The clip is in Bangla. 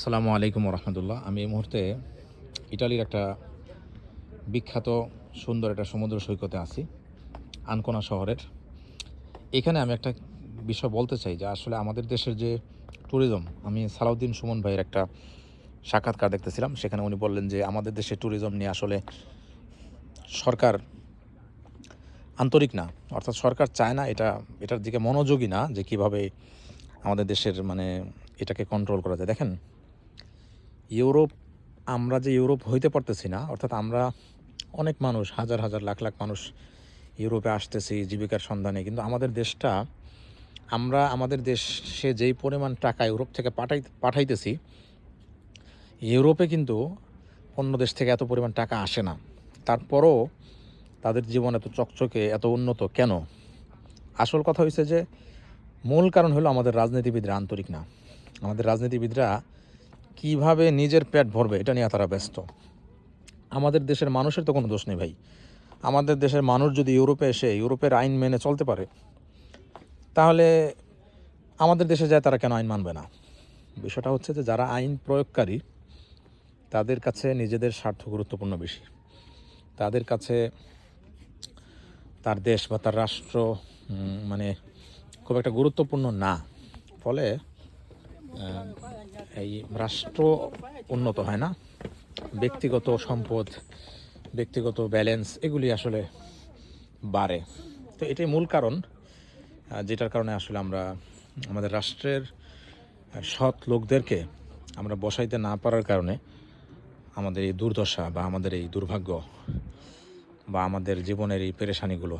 আসসালামু আলাইকুম রহমতুল্লাহ আমি এই মুহূর্তে ইটালির একটা বিখ্যাত, সুন্দর একটা সমুদ্র সৈকতে আছি, আনকোনা শহরের। এখানে আমি একটা বিষয় বলতে চাই যে আসলে আমাদের দেশের যে ট্যুরিজম আমি সালাউদ্দিন সুমন ভাইয়ের একটা সাক্ষাৎকার দেখতেছিলাম, সেখানে উনি বললেন যে আমাদের দেশে ট্যুরিজম নিয়ে আসলে সরকার আন্তরিক না, অর্থাৎ সরকার চায় না এটা, এটার দিকে মনোযোগী না যে কীভাবে আমাদের দেশের মানে এটাকে কন্ট্রোল করা যায়। দেখেন ইউরোপ, আমরা যে ইউরোপ হইতে পারতেছি না, অর্থাৎ আমরা অনেক মানুষ, হাজার হাজার, লাখ লাখ মানুষ ইউরোপে আসতেছি জীবিকার সন্ধানে, কিন্তু আমাদের দেশটা, আমরা আমাদের দেশে যেই পরিমাণ টাকা ইউরোপ থেকে পাঠাই পাঠাইতেছি, ইউরোপে কিন্তু অন্য দেশ থেকে এত পরিমাণ টাকা আসে না। তারপরও তাদের জীবন এত চকচকে, এত উন্নত কেন? আসল কথা হয়েছে যে, মূল কারণ হলো আমাদের রাজনীতিবিদরা আন্তরিক না। আমাদের রাজনীতিবিদরা কীভাবে নিজের পেট ভরবে, এটা নিয়ে তারা ব্যস্ত। আমাদের দেশের মানুষের তো কোনো দোষ নেই ভাই। আমাদের দেশের মানুষ যদি ইউরোপে এসে, ইউরোপের আইন মেনে চলতে পারে, তাহলে আমাদের দেশে যায় তারা কেন আইন মানবে না? বিষয়টা হচ্ছে যে যারা আইন প্রয়োগকারী, তাদের কাছে নিজেদের স্বার্থ গুরুত্বপূর্ণ বেশি। তাদের কাছে তার দেশ বা তার রাষ্ট্র মানে খুব একটা গুরুত্বপূর্ণ না। ফলে এই রাষ্ট্র উন্নত হয় না। ব্যক্তিগত সম্পদ, ব্যক্তিগত ব্যালেন্স এগুলি আসলে বাড়ে। তো এটাই মূল কারণ যেটার কারণে আসলে আমরা, আমাদের রাষ্ট্রের সৎ লোকদেরকে আমরা বসাইতে না পারার কারণে আমাদের এই দুর্দশা বা আমাদের এই দুর্ভাগ্য বা আমাদের জীবনের এই পেরেশানিগুলো